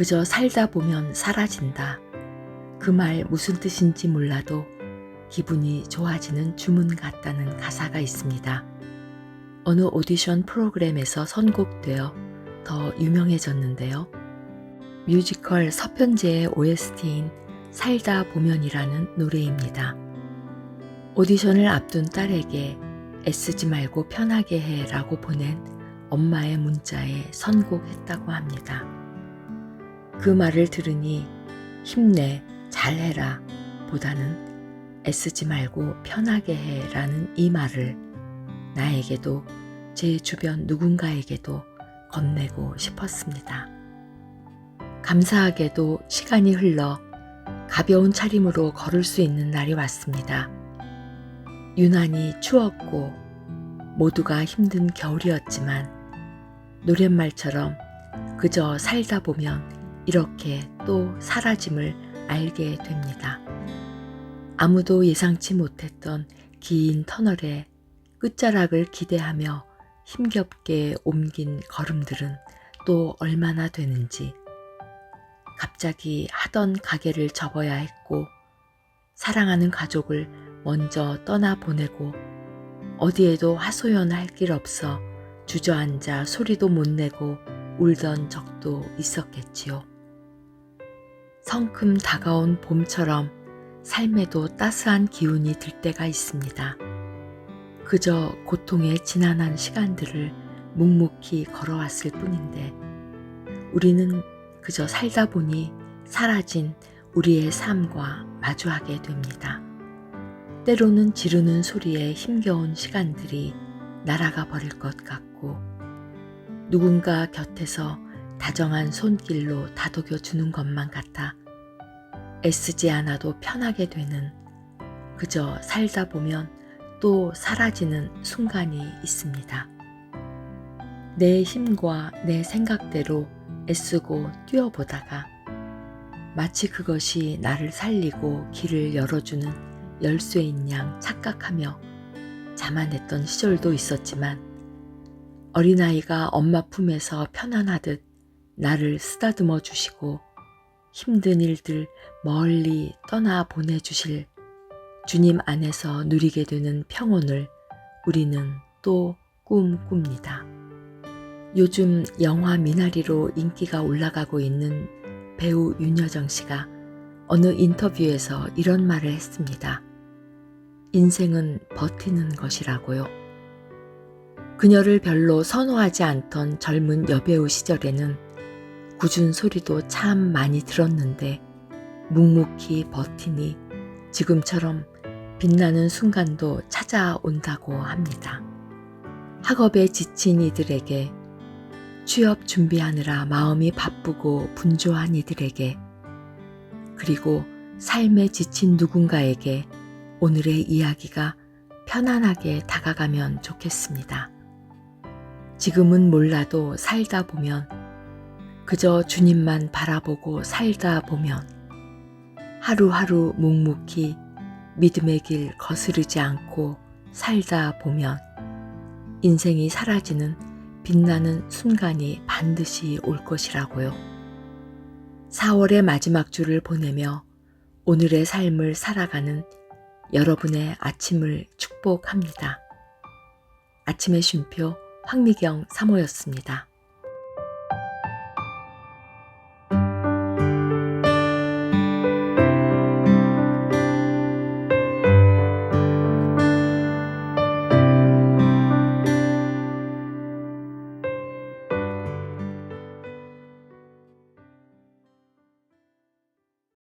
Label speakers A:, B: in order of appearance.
A: 그저 살다 보면 사라진다. 그 말 무슨 뜻인지 몰라도 기분이 좋아지는 주문 같다는 가사가 있습니다. 어느 오디션 프로그램에서 선곡되어 더 유명해졌는데요. 뮤지컬 서편제의 OST인 살다 보면이라는 노래입니다. 오디션을 앞둔 딸에게 애쓰지 말고 편하게 해 라고 보낸 엄마의 문자에 선곡했다고 합니다. 그 말을 들으니 힘내, 잘해라 보다는 애쓰지 말고 편하게 해 라는 이 말을 나에게도 제 주변 누군가에게도 건네고 싶었습니다. 감사하게도 시간이 흘러 가벼운 차림으로 걸을 수 있는 날이 왔습니다. 유난히 추웠고 모두가 힘든 겨울이었지만 노랫말처럼 그저 살다 보면 이렇게 또 사라짐을 알게 됩니다. 아무도 예상치 못했던 긴 터널의 끝자락을 기대하며 힘겹게 옮긴 걸음들은 또 얼마나 되는지 갑자기 하던 가게를 접어야 했고 사랑하는 가족을 먼저 떠나 보내고 어디에도 하소연할 길 없어 주저앉아 소리도 못 내고 울던 적도 있었겠지요. 성큼 다가온 봄처럼 삶에도 따스한 기운이 들 때가 있습니다. 그저 고통에 지난한 시간들을 묵묵히 걸어왔을 뿐인데 우리는 그저 살다 보니 사라진 우리의 삶과 마주하게 됩니다. 때로는 지르는 소리에 힘겨운 시간들이 날아가 버릴 것 같고 누군가 곁에서 다정한 손길로 다독여 주는 것만 같아 애쓰지 않아도 편하게 되는 그저 살다 보면 또 사라지는 순간이 있습니다. 내 힘과 내 생각대로 애쓰고 뛰어보다가 마치 그것이 나를 살리고 길을 열어주는 열쇠인 양 착각하며 자만했던 시절도 있었지만 어린아이가 엄마 품에서 편안하듯 나를 쓰다듬어 주시고 힘든 일들 멀리 떠나 보내주실 주님 안에서 누리게 되는 평온을 우리는 또 꿈꿉니다. 요즘 영화 미나리로 인기가 올라가고 있는 배우 윤여정 씨가 어느 인터뷰에서 이런 말을 했습니다. 인생은 버티는 것이라고요. 그녀를 별로 선호하지 않던 젊은 여배우 시절에는 굳은 소리도 참 많이 들었는데 묵묵히 버티니 지금처럼 빛나는 순간도 찾아온다고 합니다. 학업에 지친 이들에게 취업 준비하느라 마음이 바쁘고 분주한 이들에게 그리고 삶에 지친 누군가에게 오늘의 이야기가 편안하게 다가가면 좋겠습니다. 지금은 몰라도 살다 보면 그저 주님만 바라보고 살다 보면 하루하루 묵묵히 믿음의 길 거스르지 않고 살다 보면 인생이 사라지는 빛나는 순간이 반드시 올 것이라고요. 4월의 마지막 주를 보내며 오늘의 삶을 살아가는 여러분의 아침을 축복합니다. 아침의 쉼표 황미경 사모였습니다.